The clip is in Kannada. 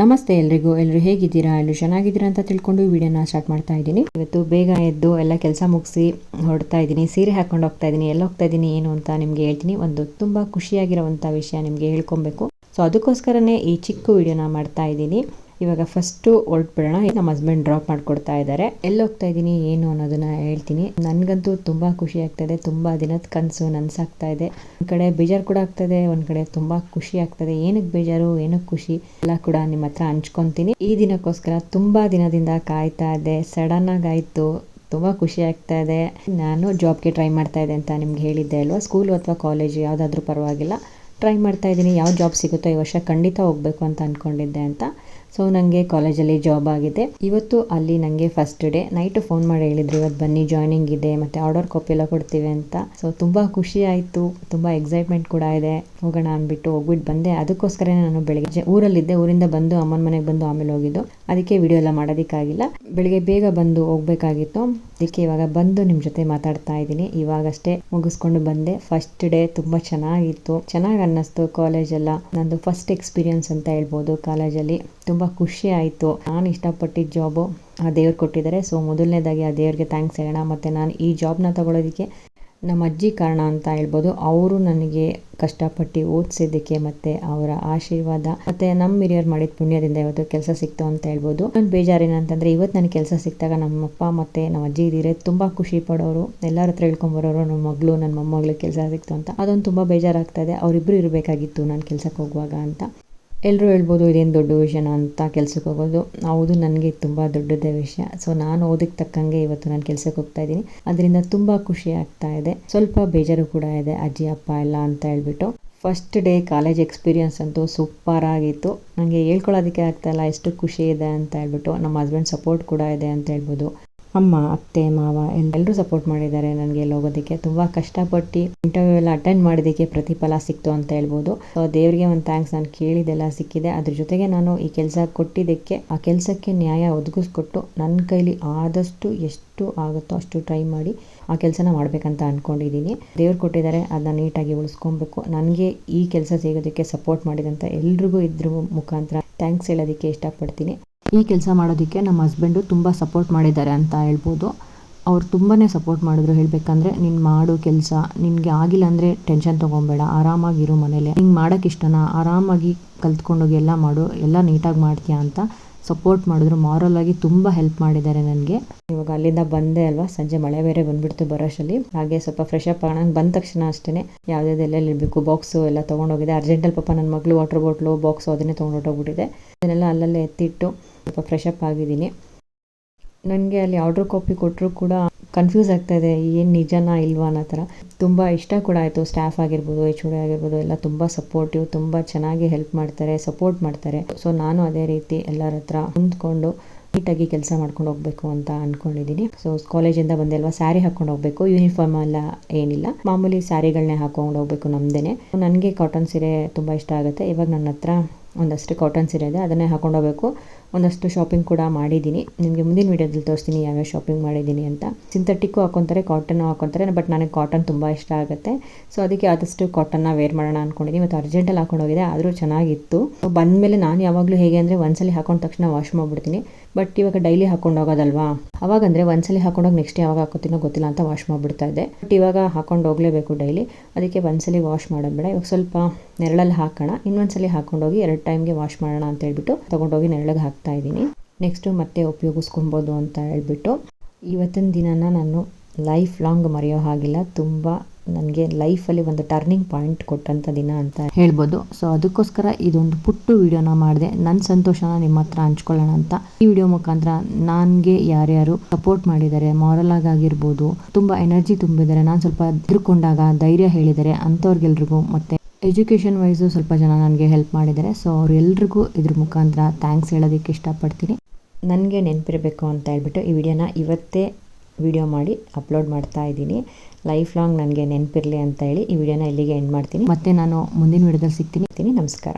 ನಮಸ್ತೆ ಎಲ್ರಿಗೂ ಎಲ್ಲರೂ ಹೇಗಿದ್ದೀರಾ? ಎಲ್ಲರೂ ಚೆನ್ನಾಗಿದ್ದೀರಾ ಅಂತ ತಿಳ್ಕೊಂಡು ವಿಡಿಯೋನ ಸ್ಟಾರ್ಟ್ ಮಾಡ್ತಾ ಇದ್ದೀನಿ. ಇವತ್ತು ಬೇಗ ಎದ್ದು ಎಲ್ಲ ಕೆಲಸ ಮುಗಿಸಿ ಹೊಡ್ತಾ ಇದ್ದೀನಿ. ಸೀರೆ ಹಾಕೊಂಡು ಹೋಗ್ತಾ ಇದ್ದೀನಿ. ಎಲ್ಲ ಹೋಗ್ತಾ ಇದ್ದೀನಿ, ಏನು ಅಂತ ನಿಮಗೆ ಹೇಳ್ತೀನಿ. ಒಂದು ತುಂಬ ಖುಷಿಯಾಗಿರೋವಂಥ ವಿಷಯ ನಿಮಗೆ ಹೇಳ್ಕೊಬೇಕು. ಸೊ, ಅದಕ್ಕೋಸ್ಕರನೇ ಈ ಚಿಕ್ಕ ವಿಡಿಯೋನ ಮಾಡ್ತಾ ಇದ್ದೀನಿ. ಇವಾಗ ಫಸ್ಟು ಹೊರಟ್ಬಿಡೋಣ. ನಮ್ಮ ಹಸ್ಬೆಂಡ್ ಡ್ರಾಪ್ ಮಾಡಿಕೊಡ್ತಾ ಇದ್ದಾರೆ ಎಲ್ಲಿ ಹೋಗ್ತಾ ಇದ್ದೀನಿ ಏನು ಅನ್ನೋದನ್ನ ಹೇಳ್ತೀನಿ. ನನಗಂತೂ ತುಂಬ ಖುಷಿ ಆಗ್ತಾ ಇದೆ ತುಂಬ ದಿನದ ಕನಸು ನನ್ಸಾಗ್ತಾ ಇದೆ. ಒಂದು ಕಡೆ ಬೇಜಾರು ಕೂಡ ಆಗ್ತಾ ಇದೆ ಒಂದು ಕಡೆ ತುಂಬ ಖುಷಿ ಆಗ್ತದೆ. ಏನಕ್ಕೆ ಬೇಜಾರು ಏನಕ್ಕೆ ಖುಷಿ ಎಲ್ಲ ಕೂಡ ನಿಮ್ಮ ಹತ್ರ ಹಂಚ್ಕೊತೀನಿ. ಈ ದಿನಕ್ಕೋಸ್ಕರ ತುಂಬ ದಿನದಿಂದ ಕಾಯ್ತಾ ಇದ್ದೆ. ಸಡನ್ ಆಗಿ ಆಯಿತು. ತುಂಬ ಖುಷಿ ಆಗ್ತಾ ಇದೆ. ನಾನು ಜಾಬ್ಗೆ ಟ್ರೈ ಮಾಡ್ತಾ ಇದೆ ಅಂತ ನಿಮ್ಗೆ ಹೇಳಿದ್ದೆ ಅಲ್ವಾ? ಸ್ಕೂಲು ಅಥವಾ ಕಾಲೇಜು ಯಾವುದಾದ್ರೂ ಪರವಾಗಿಲ್ಲ. ಟ್ರೈ ಮಾಡ್ತಾ ಇದ್ದೀನಿ, ಯಾವ ಜಾಬ್ ಸಿಗುತ್ತೋ ಈ ವರ್ಷ ಖಂಡಿತ ಹೋಗಬೇಕು ಅಂತ ಅಂದ್ಕೊಂಡಿದ್ದೆ ಅಂತ. ಸೊ ನನಗೆ ಕಾಲೇಜಲ್ಲಿ ಜಾಬ್ ಆಗಿದೆ. ಇವತ್ತು ಅಲ್ಲಿ ನನಗೆ ಫಸ್ಟ್ ಡೇ ನೈಟ್ ಫೋನ್ ಮಾಡಿ ಹೇಳಿದ್ರು ಇವತ್ತು ಬನ್ನಿ ಜಾಯ್ನಿಂಗ್ ಇದೆ, ಮತ್ತು ಆರ್ಡರ್ ಕಾಪಿ ಎಲ್ಲ ಕೊಡ್ತೀವಿ ಅಂತ. ಸೊ ತುಂಬ ಖುಷಿ ಆಯಿತು, ತುಂಬ ಎಕ್ಸೈಟ್ಮೆಂಟ್ ಕೂಡ ಇದೆ. ಹೋಗೋಣ ಅಂದ್ಬಿಟ್ಟು ಹೋಗ್ಬಿಟ್ಟು ಬಂದೆ. ಅದಕ್ಕೋಸ್ಕರನೇ ನಾನು ಬೆಳಿಗ್ಗೆ ಊರಲ್ಲಿದ್ದೆ. ಊರಿಂದ ಬಂದು, ಅಮ್ಮನ ಮನೆಗೆ ಬಂದು, ಆಮೇಲೆ ಹೋಗಿದ್ದು. ಅದಕ್ಕೆ ವಿಡಿಯೋ ಎಲ್ಲ ಮಾಡೋದಕ್ಕಾಗಿಲ್ಲ. ಬೆಳಿಗ್ಗೆ ಬೇಗ ಬಂದು ಹೋಗ್ಬೇಕಾಗಿತ್ತು. ಅದಕ್ಕೆ ಇವಾಗ ಬಂದು ನಿಮ್ಮ ಜೊತೆ ಮಾತಾಡ್ತಾ ಇದ್ದೀನಿ. ಇವಾಗಷ್ಟೇ ಮುಗಿಸ್ಕೊಂಡು ಬಂದೆ. ಫಸ್ಟ್ ಡೇ ತುಂಬ ಚೆನ್ನಾಗಿತ್ತು. ಚೆನ್ನಾಗಿ ಅನ್ನಿಸ್ತು ಕಾಲೇಜೆಲ್ಲ ನಂದು ಫಸ್ಟ್ ಎಕ್ಸ್ಪೀರಿಯನ್ಸ್ ಅಂತ ಹೇಳ್ಬೋದು ಕಾಲೇಜಲ್ಲಿ ತುಂಬ ಖುಷಿ ಆಯಿತು. ನಾನು ಇಷ್ಟಪಟ್ಟಿದ್ದ ಜಾಬು ಆ ದೇವ್ರು ಕೊಟ್ಟಿದ್ದಾರೆ. ಸೊ ಮೊದಲನೇದಾಗಿ ಆ ದೇವ್ರಿಗೆ ಥ್ಯಾಂಕ್ಸ್ ಹೇಳೋಣ. ಮತ್ತು ನಾನು ಈ ಜಾಬ್ನ ತಗೊಳ್ಳೋದಕ್ಕೆ ನಮ್ಮ ಅಜ್ಜಿ ಕಾರಣ ಅಂತ ಹೇಳ್ಬೋದು. ಅವರು ನನಗೆ ಕಷ್ಟಪಟ್ಟು ಓದಿಸಿದ್ದಕ್ಕೆ ಮತ್ತು ಅವರ ಆಶೀರ್ವಾದ ಮತ್ತು ನಮ್ಮ ಹಿರಿಯರು ಮಾಡಿದ ಪುಣ್ಯದಿಂದ ಇವತ್ತು ಕೆಲಸ ಸಿಕ್ತು ಅಂತ ಹೇಳ್ಬೋದು. ಒಂದು ಬೇಜಾರೇನಂತಂದರೆ ಇವತ್ತು ನನಗೆ ಕೆಲಸ ಸಿಕ್ತಾಗ ನಮ್ಮಪ್ಪ ಮತ್ತು ನಮ್ಮ ಅಜ್ಜಿ ಇದ್ದೀರೆ ತುಂಬ ಖುಷಿ ಪಡೋರು, ಎಲ್ಲರ ಹತ್ರ ಹೇಳ್ಕೊಂಬರೋರು, ನಮ್ಮ ಮಗಳು, ನನ್ನ ಮೊಮ್ಮಗಳಿಗೆ ಕೆಲಸ ಸಿಕ್ತು ಅಂತ. ಅದೊಂದು ತುಂಬ ಇದೆ. ಅವರಿಬ್ಬರು ಇರಬೇಕಾಗಿತ್ತು ನಾನು ಕೆಲಸಕ್ಕೆ ಹೋಗುವಾಗ ಅಂತ. ಎಲ್ಲರೂ ಹೇಳ್ಬೋದು ಇದೇನು ದೊಡ್ಡ ವಿಷಯನ ಅಂತ ಕೆಲಸಕ್ಕೆ ಹೋಗೋದು. ಹೌದು, ನನಗೆ ತುಂಬ ದೊಡ್ಡದೇ ವಿಷಯ. ಸೊ ನಾನು ಓದಕ್ಕೆ ತಕ್ಕಂಗೆ ಇವತ್ತು ನಾನು ಕೆಲಸಕ್ಕೆ ಹೋಗ್ತಾ ಇದ್ದೀನಿ. ಅದರಿಂದ ತುಂಬ ಖುಷಿ ಆಗ್ತಾ ಇದೆ. ಸ್ವಲ್ಪ ಬೇಜಾರು ಕೂಡ ಇದೆ, ಅಜ್ಜಿ, ಅಪ್ಪ ಎಲ್ಲ ಅಂತ ಹೇಳ್ಬಿಟ್ಟು. ಫಸ್ಟ್ ಡೇ ಕಾಲೇಜ್ ಎಕ್ಸ್ಪೀರಿಯನ್ಸ್ ಅಂತೂ ಸೂಪರ್ ಆಗಿತ್ತು. ನನಗೆ ಹೇಳ್ಕೊಳ್ಳೋದಕ್ಕೆ ಆಗ್ತಾಯಿಲ್ಲ ಎಷ್ಟು ಖುಷಿ ಇದೆ ಅಂತ ಹೇಳ್ಬಿಟ್ಟು. ನಮ್ಮ ಹಸ್ಬೆಂಡ್ ಸಪೋರ್ಟ್ ಕೂಡ ಇದೆ ಅಂತ ಹೇಳ್ಬೋದು. ಅಮ್ಮ, ಅತ್ತೆ, ಮಾವ ಎಲ್ಲರೂ ಸಪೋರ್ಟ್ ಮಾಡಿದ್ದಾರೆ ನನಗೆ ಇಲ್ಲಿ ಹೋಗೋದಕ್ಕೆ. ತುಂಬ ಕಷ್ಟಪಟ್ಟು ಇಂಟರ್ವ್ಯೂ ಎಲ್ಲ ಅಟೆಂಡ್ ಮಾಡಿದ್ದಕ್ಕೆ ಪ್ರತಿಫಲ ಸಿಕ್ತು ಅಂತ ಹೇಳ್ಬೋದು. ಸೊ ದೇವರಿಗೆ ಒಂದು ಥ್ಯಾಂಕ್ಸ್ ನಾನು ಕೇಳಿದೆಲ್ಲ ಸಿಕ್ಕಿದೆ. ಅದ್ರ ಜೊತೆಗೆ ನಾನು ಈ ಕೆಲಸ ಕೊಟ್ಟಿದ್ದಕ್ಕೆ, ಆ ಕೆಲಸಕ್ಕೆ ನ್ಯಾಯ ಒದಗಿಸ್ಕೊಟ್ಟು ನನ್ನ ಕೈಲಿ ಆದಷ್ಟು ಎಷ್ಟು ಆಗುತ್ತೋ ಅಷ್ಟು ಟ್ರೈ ಮಾಡಿ ಆ ಕೆಲಸನ ಮಾಡಬೇಕಂತ ಅಂದ್ಕೊಂಡಿದ್ದೀನಿ ದೇವ್ರು ಕೊಟ್ಟಿದ್ದಾರೆ ಅದನ್ನ ನೀಟಾಗಿ ಉಳಿಸ್ಕೊಬೇಕು. ನನಗೆ ಈ ಕೆಲಸ ಸಿಗೋದಕ್ಕೆ ಸಪೋರ್ಟ್ ಮಾಡಿದಂಥ ಎಲ್ರಿಗೂ ಇದ್ರ ಮುಖಾಂತರ ಥ್ಯಾಂಕ್ಸ್ ಹೇಳೋದಕ್ಕೆ ಇಷ್ಟಪಡ್ತೀನಿ. ಈ ಕೆಲಸ ಮಾಡೋದಕ್ಕೆ ನಮ್ಮ ಹಸ್ಬೆಂಡು ತುಂಬ ಸಪೋರ್ಟ್ ಮಾಡಿದ್ದಾರೆ ಅಂತ ಹೇಳ್ಬೋದು. ಅವ್ರು ತುಂಬಾ ಸಪೋರ್ಟ್ ಮಾಡಿದ್ರು ಹೇಳಬೇಕಂದ್ರೆ, ನೀನು ಮಾಡು ಕೆಲಸ, ನಿನಗೆ ಆಗಿಲ್ಲ ಅಂದರೆ ಟೆನ್ಷನ್ ತೊಗೊಬೇಡ ಆರಾಮಾಗಿರು ಮನೇಲಿ. ಹಿಂಗೆ ಮಾಡೋಕ್ಕೆ ಇಷ್ಟನ? ಆರಾಮಾಗಿ ಕಲ್ತ್ಕೊಂಡೋಗಿ ಎಲ್ಲ ಮಾಡು, ಎಲ್ಲ ನೀಟಾಗಿ ಮಾಡ್ತೀಯಾ? ಅಂತ ಸಪೋರ್ಟ್ ಮಾಡಿದ್ರು. ಮಾರಲ್ ಆಗಿ ತುಂಬ ಹೆಲ್ಪ್ ಮಾಡಿದ್ದಾರೆ ನನಗೆ. ಇವಾಗ ಅಲ್ಲಿಂದ ಬಂದೆ ಅಲ್ವಾ? ಸಂಜೆ ಮಳೆ ಬೇರೆ ಬಂದ್ಬಿಡ್ತು ಬರೋಷ್ಟಲ್ಲಿ ಹಾಗೆ ಸ್ವಲ್ಪ ಫ್ರೆಶ್ ಅಪ್ ಆಗೋಣ ಬಂದ ತಕ್ಷಣ ಅಷ್ಟೇ ಯಾವುದೇ ಎಲ್ಲೆಲ್ಲಿ ಇರಬೇಕು ಬಾಕ್ಸು ಎಲ್ಲ ತೊಗೊಂಡೋಗಿದೆ ಅರ್ಜೆಂಟಲ್ಲಿ ಪಾಪ ನನ್ನ ಮಗಳು ವಾಟರ್ ಬಾಟ್ಲು ಬಾಕ್ಸು ಅದನ್ನೇ ತೊಗೊಂಡೋಗ್ಬಿಟ್ಟಿದೆ. ಅದನ್ನೆಲ್ಲ ಅಲ್ಲಲ್ಲೇ ಎತ್ತಿಟ್ಟು ಸ್ವಲ್ಪ ಫ್ರೆಶ್ ಅಪ್ ಆಗಿದ್ದೀನಿ. ನನಗೆ ಅಲ್ಲಿ ಆರ್ಡ್ರ್ ಕಾಪಿ ಕೊಟ್ಟರು ಕೂಡ ಕನ್ಫ್ಯೂಸ್ ಆಗ್ತಾ ಇದೆ, ಏನು ನಿಜನಾ ಇಲ್ವಾ ಅನ್ನೋ ಥರ. ತುಂಬ ಇಷ್ಟ ಕೂಡ ಆಯಿತು ಸ್ಟಾಫ್ ಆಗಿರ್ಬೋದು ಎಚ್ ಡಿ ಆಗಿರ್ಬೋದು, ಎಲ್ಲ ತುಂಬ ಸಪೋರ್ಟಿವ್ ತುಂಬ ಚೆನ್ನಾಗಿ ಹೆಲ್ಪ್ ಮಾಡ್ತಾರೆ ಸಪೋರ್ಟ್ ಮಾಡ್ತಾರೆ. ಸೊ ನಾನು ಅದೇ ರೀತಿ ಎಲ್ಲರ ಹತ್ರ ಹೊಂದ್ಕೊಂಡು ನೀಟಾಗಿ ಕೆಲಸ ಮಾಡ್ಕೊಂಡು ಹೋಗ್ಬೇಕು ಅಂತ ಅಂದ್ಕೊಂಡಿದ್ದೀನಿ ಸೊ ಕಾಲೇಜಿಂದ ಬಂದಲ್ವಾ ಸ್ಯಾರಿ ಹಾಕೊಂಡು ಹೋಗ್ಬೇಕು ಯೂನಿಫಾರ್ಮ್ ಎಲ್ಲ ಏನಿಲ್ಲ. ಮಾಮೂಲಿ ಸ್ಯಾರಿಗಳನ್ನೇ ಹಾಕೊಂಡು ಹೋಗ್ಬೇಕು ನಮ್ದೇನೆ. ನನಗೆ ಕಾಟನ್ ಸೀರೆ ತುಂಬ ಇಷ್ಟ ಆಗುತ್ತೆ. ಇವಾಗ ನನ್ನ ಹತ್ರ ಒಂದಷ್ಟು ಕಾಟನ್ ಸೀರೆ ಇದೆ, ಅದನ್ನೇ ಹಾಕೊಂಡು ಹೋಗಬೇಕು. ಒಂದಷ್ಟು ಶಾಪಿಂಗ್ ಕೂಡ ಮಾಡಿದ್ದೀನಿ. ನಿಮಗೆ ಮುಂದಿನ ವೀಡಿಯೋದಲ್ಲಿ ತೋರಿಸ್ತೀನಿ ಯಾವ್ಯಾವ ಶಾಪಿಂಗ್ ಮಾಡಿದ್ದೀನಿ ಅಂತ. ಸಿಂಥೆಟಿಕ್ಕು ಹಾಕೊತಾರೆ ಕಾಟನ್ನು ಹಾಕೊತಾರೆ ಬಟ್ ನನಗೆ ಕಾಟನ್ ತುಂಬ ಇಷ್ಟ ಆಗುತ್ತೆ. ಸೊ ಅದಕ್ಕೆ ಆದಷ್ಟು ಕಾಟನ್ನ ವೇರ್ ಮಾಡೋಣ ಅಂದ್ಕೊಂಡಿದ್ದೀನಿ ಮತ್ತು ಅರ್ಜೆಂಟಲ್ಲಿ ಹಾಕೊಂಡು ಹೋಗಿದೆ, ಆದರೂ ಚೆನ್ನಾಗಿತ್ತು. ಬಂದಮೇಲೆ ನಾನು ಯಾವಾಗಲೂ ಹೇಗೆ ಅಂದರೆ ಒಂದ್ಸಲಿ ಹಾಕೊಂಡ ತಕ್ಷಣ ವಾಶ್ ಮಾಡಿಬಿಡ್ತೀನಿ. ಬಟ್ ಇವಾಗ ಡೈಲಿ ಹಾಕೊಂಡು ಹೋಗೋದಲ್ವಾ? ಅವಾಗಂದರೆ ಒಂದ್ಸಲಿ ಹಾಕೊಂಡೋಗಿ ನೆಕ್ಸ್ಟ್ ಯಾವಾಗ ಹಾಕೋತೀನೋ ಗೊತ್ತಿಲ್ಲ ಅಂತ ವಾಶ್ ಮಾಡಿಬಿಡ್ತಾ ಇದ್ದೆ. ಬಟ್ ಇವಾಗ ಹಾಕೊಂಡು ಹೋಗಲೇಬೇಕು ಡೈಲಿ ಅದಕ್ಕೆ ಒಂದ್ಸಲಿ ವಾಶ್ ಮಾಡೋದು ಬೇಡ. ಇವಾಗ ಸ್ವಲ್ಪ ನೆರಳಲ್ಲಿ ಹಾಕೋಣ. ಇನ್ನೊಂದ್ಸಲಿ ಹಾಕೊಂಡೋಗಿ ಎರಡು ಟೈಮ್ಗೆ ವಾಶ್ ಮಾಡೋಣ ಅಂತ ಹೇಳ್ಬಿಟ್ಟು ತೊಗೊಂಡೋಗಿ ನೆರಳಿಗೆ ಹಾಕ್ತಾ ಇದ್ದೀನಿ. ನೆಕ್ಸ್ಟು ಮತ್ತೆ ಉಪಯೋಗಿಸ್ಕೊಬೋದು ಅಂತ ಹೇಳ್ಬಿಟ್ಟು ಇವತ್ತಿನ ದಿನನ ನಾನು ಲೈಫ್ ಲಾಂಗ್ ಮರೆಯೋ ಹಾಗಿಲ್ಲ. ತುಂಬ ನನಗೆ ಲೈಫಲ್ಲಿ ಒಂದು ಟರ್ನಿಂಗ್ ಪಾಯಿಂಟ್ ಕೊಟ್ಟಂಥ ದಿನ ಅಂತ ಹೇಳ್ಬೋದು. ಸೊ ಅದಕ್ಕೋಸ್ಕರ ಇದೊಂದು ಪುಟ್ಟು ವಿಡಿಯೋನ ಮಾಡಿದೆ. ನನ್ನ ಸಂತೋಷನ ನಿಮ್ಮ ಹತ್ರ ಹಂಚ್ಕೊಳ್ಳೋಣ ಅಂತ. ಈ ವಿಡಿಯೋ ಮುಖಾಂತರ ನನಗೆ ಯಾರ್ಯಾರು ಸಪೋರ್ಟ್ ಮಾಡಿದ್ದಾರೆ ಮಾರಲ್ ಆಗಿರ್ಬೋದು, ತುಂಬ ಎನರ್ಜಿ ತುಂಬಿದ್ದಾರೆ, ನಾನು ಸ್ವಲ್ಪ ಎದುರುಕೊಂಡಾಗ ಧೈರ್ಯ ಹೇಳಿದ್ದಾರೆ ಅಂಥವ್ರಿಗೆಲ್ರಿಗೂ ಮತ್ತು ಎಜುಕೇಷನ್ ವೈಸು ಸ್ವಲ್ಪ ಜನ ನನಗೆ ಹೆಲ್ಪ್ ಮಾಡಿದ್ದಾರೆ. ಸೊ ಅವರೆಲ್ರಿಗೂ ಇದ್ರ ಮುಖಾಂತರ ಥ್ಯಾಂಕ್ಸ್ ಹೇಳೋದಕ್ಕೆ ಇಷ್ಟಪಡ್ತೀನಿ. ನನಗೆ ನೆನಪಿರಬೇಕು ಅಂತ ಹೇಳ್ಬಿಟ್ಟು ಈ ವಿಡಿಯೋನ ಇವತ್ತೇ ವಿಡಿಯೋ ಮಾಡಿ ಅಪ್ಲೋಡ್ ಮಾಡ್ತಾ ಇದ್ದೀನಿ. ಲೈಫ್ ಲಾಂಗ್ ನನಗೆ ನೆನಪಿರಲಿ ಅಂತ ಹೇಳಿ ಈ ವಿಡಿಯೋನ ಇಲ್ಲಿಗೆ ಎಂಡ್ ಮಾಡ್ತೀನಿ. ಮತ್ತೆ ನಾನು ಮುಂದಿನ ವಿಡಿಯೋದಲ್ಲಿ ಸಿಗ್ತೀನಿ. ನಮಸ್ಕಾರ.